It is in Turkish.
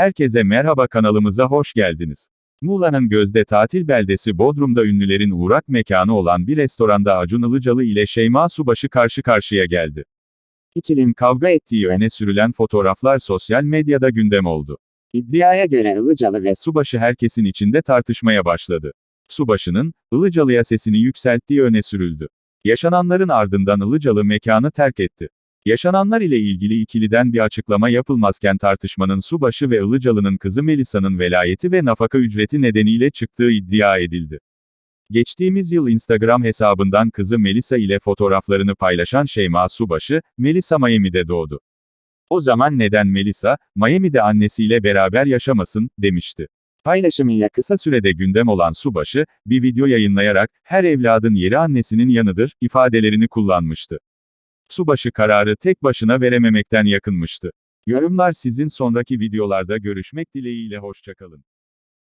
Herkese merhaba kanalımıza hoş geldiniz. Muğla'nın gözde tatil beldesi Bodrum'da ünlülerin uğrak mekanı olan bir restoranda Acun Ilıcalı ile Şeyma Subaşı karşı karşıya geldi. İkilinin kavga ettiği öne sürülen fotoğraflar sosyal medyada gündem oldu. İddiaya göre Ilıcalı ve Subaşı herkesin içinde tartışmaya başladı. Subaşı'nın, Ilıcalı'ya sesini yükselttiği öne sürüldü. Yaşananların ardından Ilıcalı mekanı terk etti. Yaşananlar ile ilgili ikiliden bir açıklama yapılmazken tartışmanın Subaşı ve Ilıcalı'nın kızı Melisa'nın velayeti ve nafaka ücreti nedeniyle çıktığı iddia edildi. Geçtiğimiz yıl Instagram hesabından kızı Melisa ile fotoğraflarını paylaşan Şeyma Subaşı, Melisa Miami'de doğdu. O zaman neden Melisa, Miami'de annesiyle beraber yaşamasın, demişti. Paylaşımıyla kısa sürede gündem olan Subaşı, bir video yayınlayarak, her evladın yeri annesinin yanıdır, ifadelerini kullanmıştı. Subaşı kararı tek başına verememekten yakınmıştı. Yorumlar sizin sonraki videolarda görüşmek dileğiyle hoşçakalın.